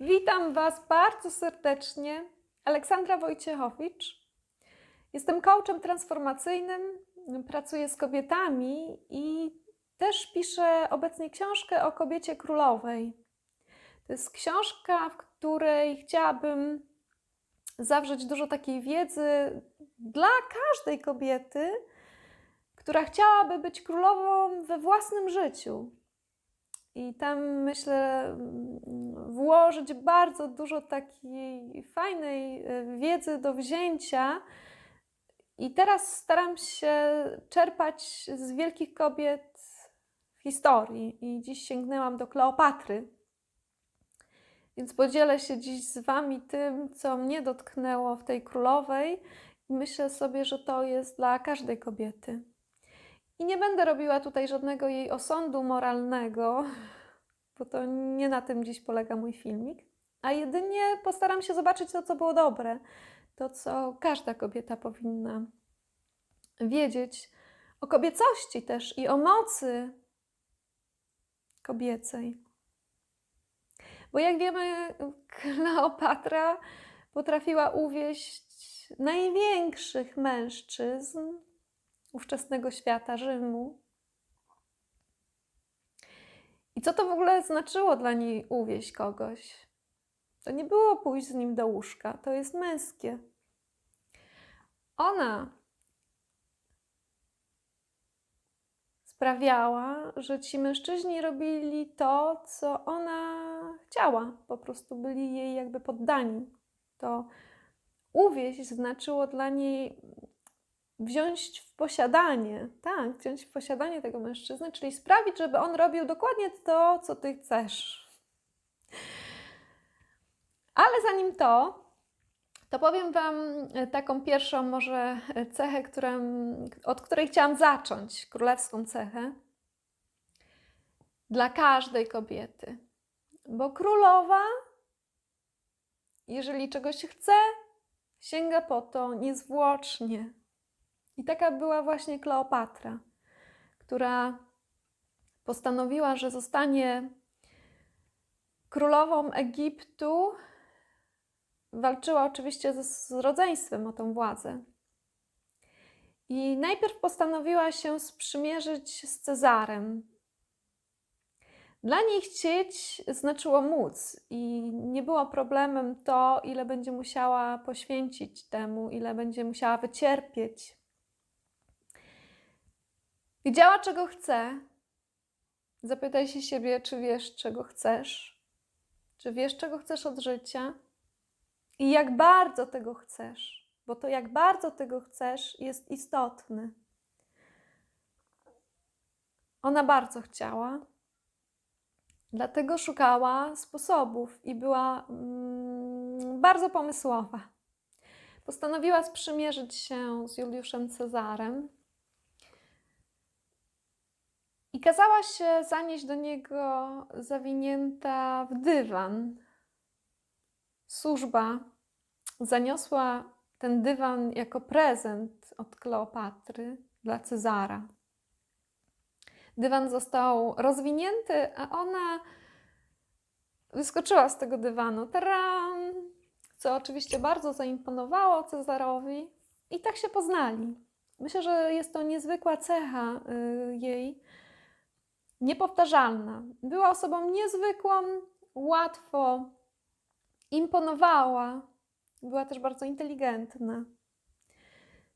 Witam Was bardzo serdecznie. Aleksandra Wojciechowicz. Jestem coachem transformacyjnym, pracuję z kobietami i też piszę obecnie książkę o kobiecie królowej. To jest książka, w której chciałabym zawrzeć dużo takiej wiedzy dla każdej kobiety, która chciałaby być królową we własnym życiu. I tam myślę włożyć bardzo dużo takiej fajnej e, wiedzy do wzięcia. I teraz staram się czerpać z wielkich kobiet historii. I dziś sięgnęłam do Kleopatry. Więc podzielę się dziś z Wami tym, co mnie dotknęło w tej królowej. I myślę sobie, że to jest dla każdej kobiety. I nie będę robiła tutaj żadnego jej osądu moralnego, bo to nie na tym dziś polega mój filmik, a jedynie postaram się zobaczyć to, co było dobre, to, co każda kobieta powinna wiedzieć o kobiecości też i o mocy kobiecej. Bo jak wiemy, Kleopatra potrafiła uwieść największych mężczyzn ówczesnego świata Rzymu. I co to w ogóle znaczyło dla niej uwieść kogoś? To nie było pójść z nim do łóżka, to jest męskie. Ona sprawiała, że ci mężczyźni robili to, co ona chciała. Po prostu byli jej jakby poddani. To uwieść znaczyło dla niej wziąć w posiadanie, tak, wziąć w posiadanie tego mężczyzny, czyli sprawić, żeby on robił dokładnie to, co ty chcesz. Ale zanim to, to powiem Wam taką pierwszą może cechę, którą, od której chciałam zacząć, królewską cechę. Dla każdej kobiety. Bo królowa, jeżeli czegoś chce, sięga po to niezwłocznie. I taka była właśnie Kleopatra, która postanowiła, że zostanie królową Egiptu. Walczyła oczywiście z, rodzeństwem o tą władzę. I najpierw postanowiła się sprzymierzyć z Cezarem. Dla niej chcieć znaczyło móc, i nie było problemem to, ile będzie musiała poświęcić temu, ile będzie musiała wycierpieć. Wiedziała, czego chce. Zapytaj się siebie, czy wiesz, czego chcesz. Czy wiesz, czego chcesz od życia? I jak bardzo tego chcesz, bo to jak bardzo tego chcesz jest istotne. Ona bardzo chciała, dlatego szukała sposobów i była mm, bardzo pomysłowa. Postanowiła sprzymierzyć się z Juliuszem Cezarem, i kazała się zanieść do niego zawinięta w dywan. Służba zaniosła ten dywan jako prezent od Kleopatry dla Cezara. Dywan został rozwinięty, a ona wyskoczyła z tego dywanu. Taram! Co oczywiście bardzo zaimponowało Cezarowi, i tak się poznali. Myślę, że jest to niezwykła cecha y, jej, niepowtarzalna. Była osobą niezwykłą, łatwo imponowała. Była też bardzo inteligentna.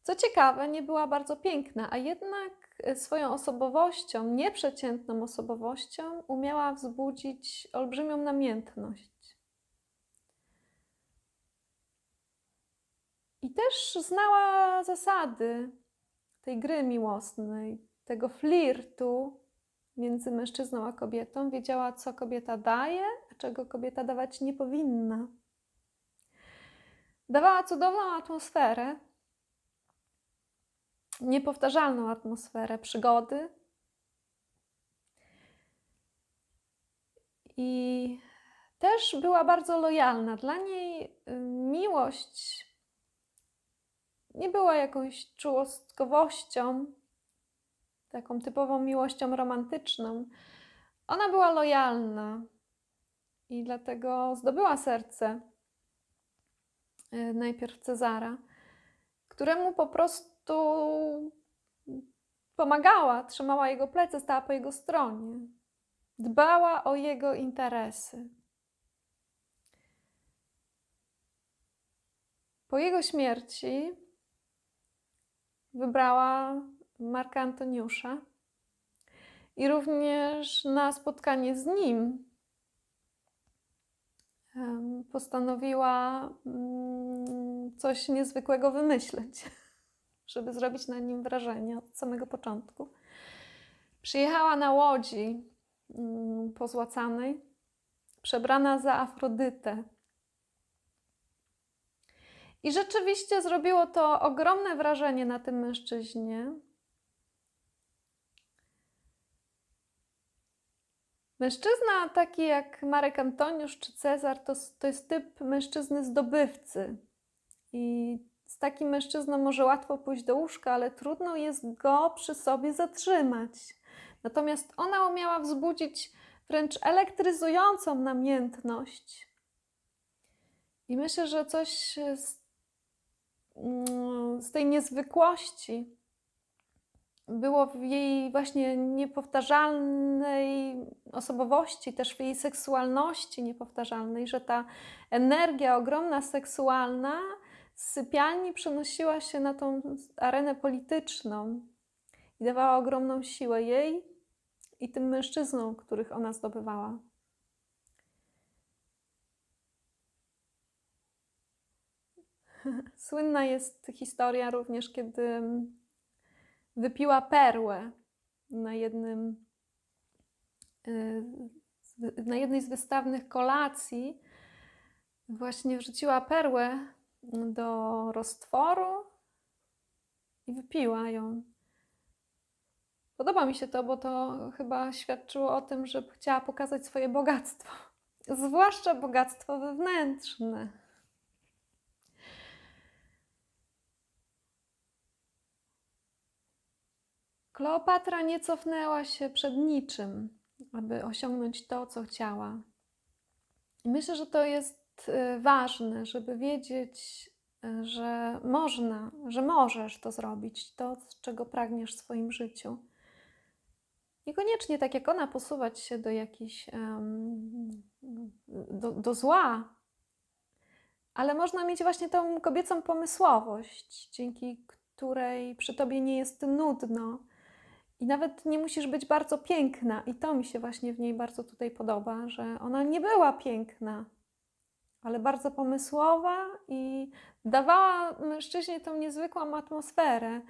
Co ciekawe, nie była bardzo piękna, a jednak swoją osobowością, nieprzeciętną osobowością, umiała wzbudzić olbrzymią namiętność. I też znała zasady tej gry miłosnej, tego flirtu, między mężczyzną a kobietą, wiedziała, co kobieta daje, a czego kobieta dawać nie powinna. Dawała cudowną atmosferę, niepowtarzalną atmosferę przygody. I też była bardzo lojalna. Dla niej y, miłość nie była jakąś czułostkowością, taką typową miłością romantyczną. Ona była lojalna. i dlatego zdobyła serce y, najpierw Cezara, któremu po prostu pomagała, trzymała jego plecy, stała po jego stronie, dbała o jego interesy. Po jego śmierci wybrała Marka Antoniusza i również na spotkanie z nim postanowiła mm, coś niezwykłego wymyśleć, żeby zrobić na nim wrażenie od samego początku. Przyjechała na łodzi mm, pozłacanej, przebrana za Afrodytę. I rzeczywiście zrobiło to ogromne wrażenie na tym mężczyźnie. Mężczyzna taki jak Marek Antoniusz czy Cezar to, to jest typ mężczyzny zdobywcy. I z takim mężczyzną może łatwo pójść do łóżka, ale trudno jest go przy sobie zatrzymać. Natomiast ona umiała wzbudzić wręcz elektryzującą namiętność. I myślę, że coś z, mm, z tej niezwykłości było w jej właśnie niepowtarzalnej osobowości, też w jej seksualności niepowtarzalnej, że ta energia ogromna seksualna z sypialni przenosiła się na tą arenę polityczną i dawała ogromną siłę jej i tym mężczyznom, których ona zdobywała. Słynna jest historia również, kiedy wypiła perłę na jednym y, na jednej z wystawnych kolacji właśnie wrzuciła perłę do roztworu i wypiła ją. Podoba mi się to, bo to chyba świadczyło o tym, że chciała pokazać swoje bogactwo, zwłaszcza bogactwo wewnętrzne. Kleopatra nie cofnęła się przed niczym, aby osiągnąć to, co chciała. Myślę, że to jest y, ważne, żeby wiedzieć, y, że można, że możesz to zrobić, to, czego pragniesz w swoim życiu. Niekoniecznie tak jak ona posuwać się do jakiejś, um, do, do zła, ale można mieć właśnie tą kobiecą pomysłowość, dzięki której przy tobie nie jest nudno, i nawet nie musisz być bardzo piękna. I to mi się właśnie w niej bardzo tutaj podoba, że ona nie była piękna, ale bardzo pomysłowa i dawała mężczyźnie tą niezwykłą atmosferę,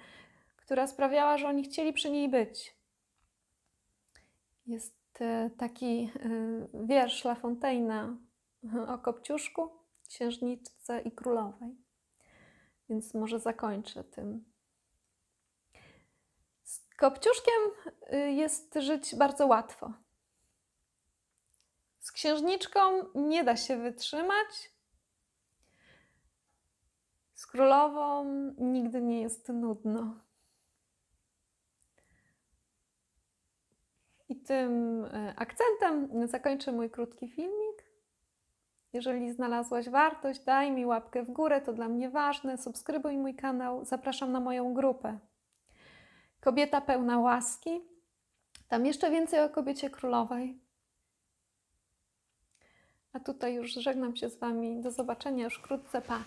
która sprawiała, że oni chcieli przy niej być. Jest e, taki e, wiersz La Fontaina o Kopciuszku, księżniczce i królowej. Więc może zakończę tym Kopciuszkiem y, jest żyć bardzo łatwo. Z księżniczką nie da się wytrzymać. Z królową nigdy nie jest nudno. I tym y, akcentem zakończę mój krótki filmik. Jeżeli znalazłaś wartość, daj mi łapkę w górę, to dla mnie ważne. Subskrybuj mój kanał. Zapraszam na moją grupę. Kobieta pełna łaski. Tam jeszcze więcej o kobiecie królowej. A tutaj już żegnam się z Wami. Do zobaczenia już wkrótce. Pa!